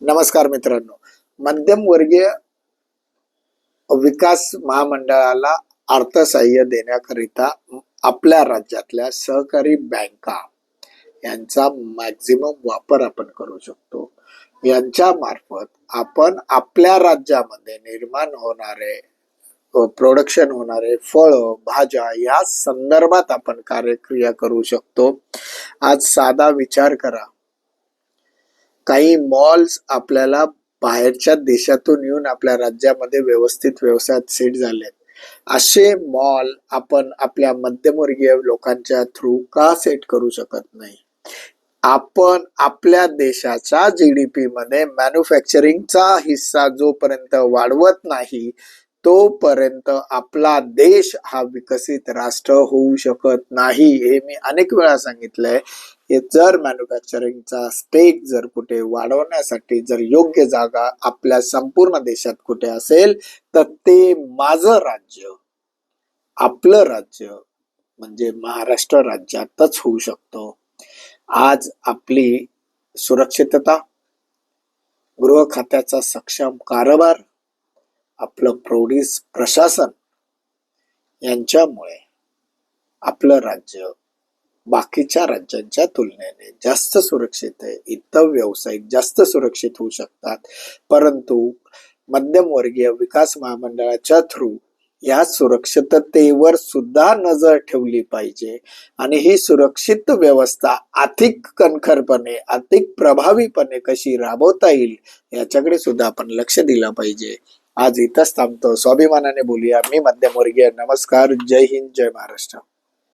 नमस्कार मित्रांनो. मध्यमवर्गीय विकास महामंडळाला अर्थसहाय्य देण्याकरिता आपल्या राज्यातल्या सहकारी बँका यांचा मॅक्झिमम वापर आपण करू शकतो. यांच्या मार्फत आपण आपल्या राज्यामध्ये निर्माण होणारे प्रोडक्शन होणारे फळ भाज्या या संदर्भात आपण कार्यक्रिया करू शकतो. आज साधा विचार करा. काही मॉल्स आपल्याला बाहेरच्या देशातून येऊन आपल्या राज्यामध्ये व्यवस्थित व्यवसायात सेट झालेत. असे मॉल आपण आपल्या मध्यमवर्गीय लोकांच्या थ्रू का सेट करू शकत नाही? आपण आपल्या देशाच्या जीडीपी मध्ये मॅन्युफॅक्चरिंगचा हिस्सा जोपर्यंत वाढवत नाही तोपर्यंत आपला देश हा विकसित राष्ट्र होऊ शकत नाही हे मी अनेक वेळा सांगितलंय. हे जर मॅन्युफॅक्चरिंगचा स्टेक जर कुठे वाढवण्यासाठी जर योग्य जागा आपल्या संपूर्ण देशात कुठे असेल तर ते माझं राज्य आपलं राज्य म्हणजे महाराष्ट्र राज्यातच होऊ शकतो. आज आपली सुरक्षितता गृह खात्याचा सक्षम कारभार आपलं प्रोड्यूस प्रशासन यांच्यामुळे आपलं राज्य बाकीच्या राज्यांच्या तुलनेने जास्त सुरक्षित आहे. इथं व्यावसायिक जास्त सुरक्षित होऊ शकतात. परंतु मध्यमवर्गीय विकास महामंडळाच्या थ्रू या सुरक्षिततेवर सुद्धा नजर ठेवली पाहिजे आणि ही सुरक्षित व्यवस्था अधिक कणखरपणे अधिक प्रभावीपणे कशी राबवता येईल याच्याकडे सुद्धा आपण लक्ष दिलं पाहिजे. आज इथंच थांबतो. स्वाभिमानाने बोलूया. मी मध्यमवर्गीय. नमस्कार. जय हिंद. जय महाराष्ट्र.